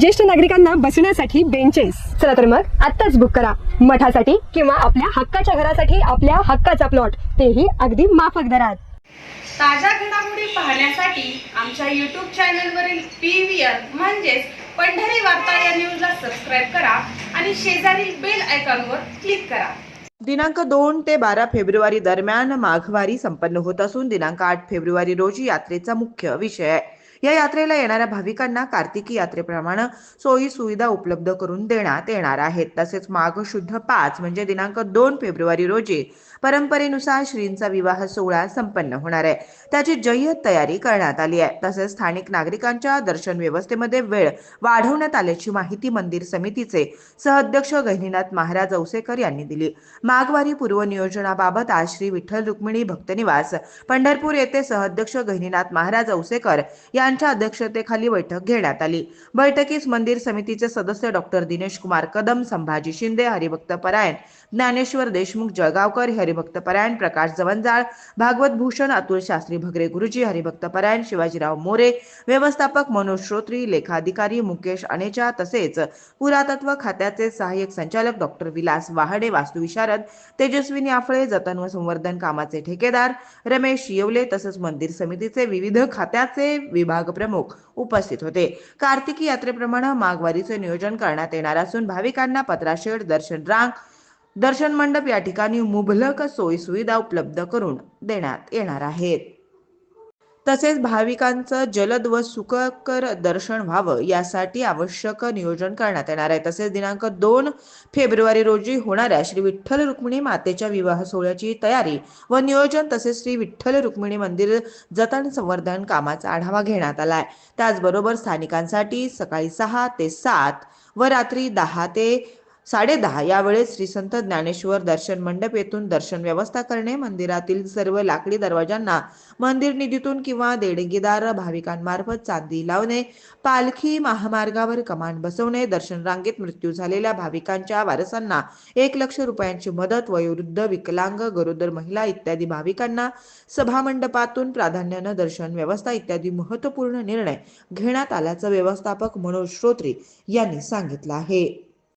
ज्येष्ठ नागरिकांना बसण्यासाठी बेंचेस चला तर मग आत्ताच बुक करा. मठासाठी किंवा आपल्या हक्काच्या घरासाठी आपल्या हक्काचा प्लॉट तेही अगदी माफक दरात. ताज्या घडामोडी पाहण्यासाठी आमच्या यूट्यूब चॅनलवरील पी व्ही आर म्हणजेच पंढरी वार्ता या न्यूजला सबस्क्राईब करा आणि शेजारील बेल आयकॉनवर क्लिक करा. दिनांक दोन ते बारा फेब्रुवारी दरम्यान माघवारी संपन्न होत असून दिनांक आठ फेब्रुवारी रोजी यात्रेचा मुख्य विषय आहे. या यात्रेला येणाऱ्या भाविकांना कार्तिकी यात्रेप्रमाणे सोयी सुविधा उपलब्ध करून देण्यात येणार आहेत. तसेच माघ शुद्ध पाच म्हणजे दिनांक दोन फेब्रुवारी रोजी परंपरेनुसार श्रींचा विवाह सोहळा संपन्न होणार आहे. त्याची जय्यत तयारी करण्यात आली आहे. तसेच स्थानिक नागरिकांच्या दर्शन व्यवस्थेमध्ये वेळ वाढवण्यात आल्याची माहिती मंदिर समितीचे सहअध्यक्ष गहिनीनाथ महाराज औसेकर यांनी दिली. माघवारी पूर्व नियोजनाबाबत आज श्री विठ्ठल रुक्मिणी भक्तनिवास पंढरपूर येथे सहअध्यक्ष गहिनीनाथ महाराज औसेकर यांच्या अध्यक्षतेखाली बैठक घेण्यात आली. बैठकीस मंदिर समितीचे सदस्य डॉक्टर दिनेश कुमार कदम संभाजी शिंदे हरिभक्त परायण ज्ञानेश्वर देशमुख जळगावकर हरिभक्त परायण प्रकाश जवंजाळ भागवत भूषण अतुल शास्त्री भगरे गुरुजी हरिभक्त परायण शिवाजीराव मोरे व्यवस्थापक मनोज श्रोत्री लेखाधिकारी मुकेश अनेचा तसेच पुरातत्व खात्याचे सहाय्यक संचालक डॉक्टर विलास वाहडे वास्तुविशारद तेजस्विनी आफळे जतन व संवर्धन कामाचे ठेकेदार रमेश येवले तसेच मंदिर समितीचे विविध खात्याचे विभाग प्रमुख उपस्थित होते. कार्तिकी यात्रेप्रमाणे माघवारीचे नियोजन करण्यात येणार असून भाविकांना पत्राशेड दर्शन रांग दर्शन मंडप या ठिकाणी मुबलक सोयी सुविधा उपलब्ध करून देण्यात येणार आहेत. तसेच भाविकांचं जलद व सुखकर दर्शन व्हावं यासाठी आवश्यक नियोजन करण्यात येणार आहे. तसेच दिनांक दोन फेब्रुवारी रोजी होणाऱ्या श्री विठ्ठल रुक्मिणी मातेच्या विवाह सोहळ्याची तयारी व नियोजन तसेच श्री विठ्ठल रुक्मिणी मंदिर जतन संवर्धन कामाचा आढावा घेण्यात आला आहे. त्याचबरोबर स्थानिकांसाठी सकाळी सहा ते सात व रात्री दहा ते साडेदहा यावेळेस श्री संत ज्ञानेश्वर दर्शन मंडप येथून दर्शन व्यवस्था करणे मंदिरातील सर्व लाकडी दरवाजांना मंदिर निधीतून किंवा देणगीदार भाविकांमार्फत चांदी लावणे पालखी महामार्गावर कमान बसवणे दर्शन रांगेत मृत्यू झालेल्या भाविकांच्या वारसांना एक लक्ष रुपयांची मदत वयोवृद्ध विकलांग गरोदर महिला इत्यादी भाविकांना सभामंडपातून प्राधान्यानं दर्शन व्यवस्था इत्यादी महत्त्वपूर्ण निर्णय घेण्यात आल्याचं व्यवस्थापक मनोज श्रोत्री यांनी सांगितलं आहे.